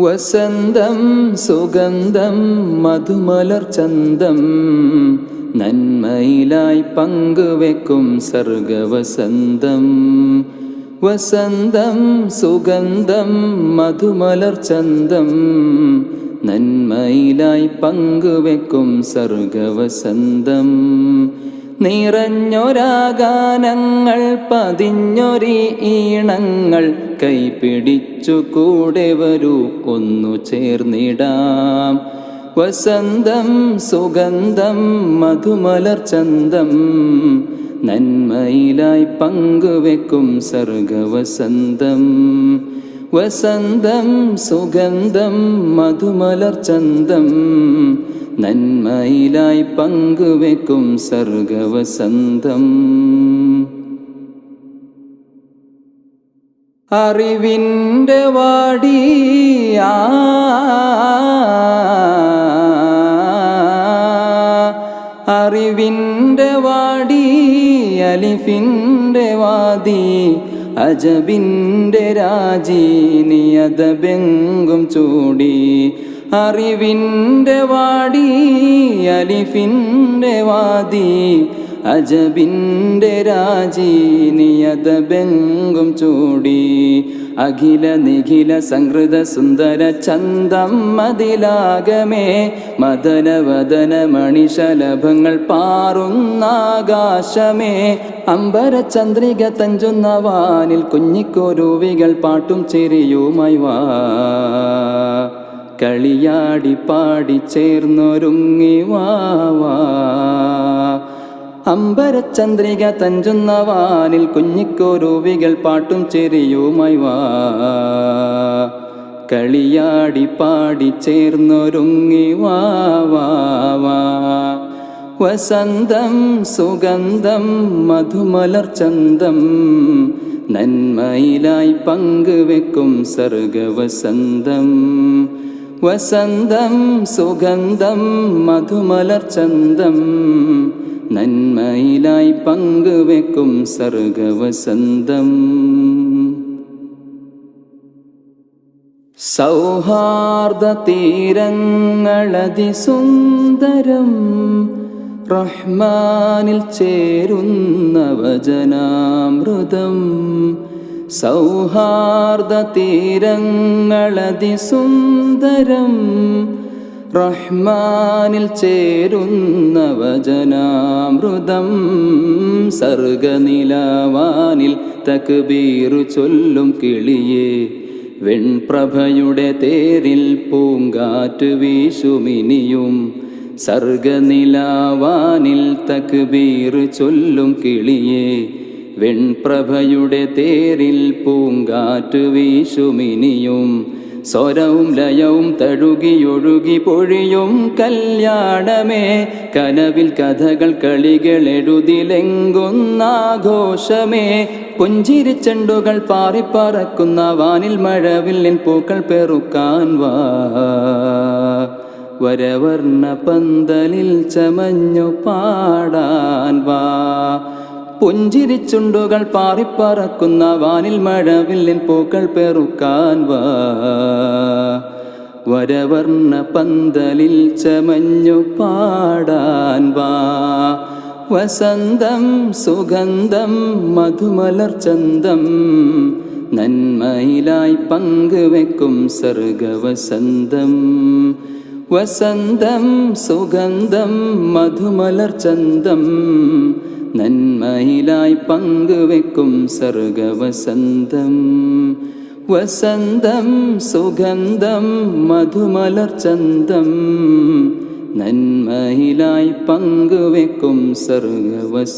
വസന്തം സുഗന്ധം മധുമലർ ചന്തം. നന്മയിലായി പങ്കുവെക്കും സർഗവസന്തം. വസന്തം സുഗന്ധം മധുമലർ ചന്തം. നന്മയിലായി പങ്കുവെക്കും സർഗവസന്തം. നിറഞ്ഞൊരാഗാനങ്ങൾ പതിഞ്ഞൊരി ഈണങ്ങൾ കൈപിടിച്ചു കൂടെ വരൂ ഒന്നു ചേർന്നിടാം. വസന്തം സുഗന്ധം മധുമലർ ചന്തം നന്മയിലായി പങ്കുവെക്കും സർഗവസന്തം. വസന്തം സുഗന്ധം മധുമലർ ചന്തം നന്മയിലായി പങ്കുവെക്കും സർഗവസന്തം. അറിവിന്റെ വാടിയാ അറിവിന്റെ വാടി അലിഫിന്റെ വാദി അജബിന്റെ രാജീനിയത ബെങ്കും ചൂടി. അറിവിന്റെ വാടി അലിഫിന്റെ വാദി അജബിന്റെ രാജി നിയത ബെങ്കും ചൂടി. അഖില നിഖില സംഹൃത സുന്ദര ചന്തം മതിലാകമേ മദനവദന മണിശലഭങ്ങൾ പാറുന്നാകാശമേ. അമ്പര ചന്ദ്രിക തഞ്ചുന്ന വാനിൽ കുഞ്ഞിക്കോരുവികൾ പാട്ടും ചെറിയുമായി വാ. കളിയാടി പാടി ചേർന്നൊരുങ്ങി വാവാ അമ്പരചന്ദ്രിക തഞ്ചുന്ന വാനിൽ കുഞ്ഞിക്കോരൂവികൾ പാട്ടും ചെറിയുമായി വാ. കളിയാടി പാടി ചേർന്നൊരുങ്ങി വാവാ വസന്തം സുഗന്ധം മധുമലർ ചന്തം നന്മയിലായി പങ്കുവെക്കും സർഗവസന്തം. വസന്തം സുഗന്ധം മധുമലർ ചന്തം. നന്മയിലായി പങ്കുവെക്കും സർഗവസന്തം. സൗഹാർദ്ദ തീരങ്ങളതിസുന്ദരം റഹ്മാനിൽ ചേരുന്ന വചനാമൃതം. സൗഹാർദ്ദ തീരങ്ങളതിസുന്ദരം റഹ്മാനിൽ ചേരുന്ന വചനാമൃതം സർഗനിലവാനിൽ തക്ബീറു ചൊല്ലും കിളിയെ വെൺപ്രഭയുടെ തേരിൽ പൂങ്കാറ്റ് വീശുമിനിയും സർഗനിലാവാനിൽ തക്ബീർ ചൊല്ലും കിളിയേ വെൺപ്രഭയുടെ തേരിൽ പൂങ്കാറ്റു വീശുമിനിയും സ്വരവും ലയവും തഴുകിയൊഴുകി പൊഴിയും കല്യാണമേ. കനവിൽ കഥകൾ കളികൾ എഴുതിലെങ്കുന്നാഘോഷമേ. പുഞ്ചിരിച്ചെണ്ടുകൾ പാറിപ്പറക്കുന്ന വാനിൽ മഴവിൽ നിൻ പൂക്കൾ പെറുക്കാൻ വരവർണ പന്തലിൽ ചമഞ്ഞു പാടാൻ വാ. പുഞ്ചിരിച്ചുണ്ടുകൾ പാറിപ്പറക്കുന്ന വാനിൽ മഴവില്ലിൻ പൂക്കൾ പെറുക്കാൻ വാ. വരവർണ പന്തലിൽ ചമഞ്ഞു പാടാൻ വാ. വസന്തം സുഗന്ധം മധുമലർ ചന്തം നന്മയിലായി പങ്കുവെക്കും സർഗവസന്തം. വസന്തം സുഗന്ധം മധുമലർ ചന്തം നന്മയിലായി പങ്കുവെക്കും സർഗവസന്തം. വസന്തം സുഗന്ധം മധുമലർചന്തം നന്മയിലായി പങ്കുവെക്കും സർഗവസന്തം.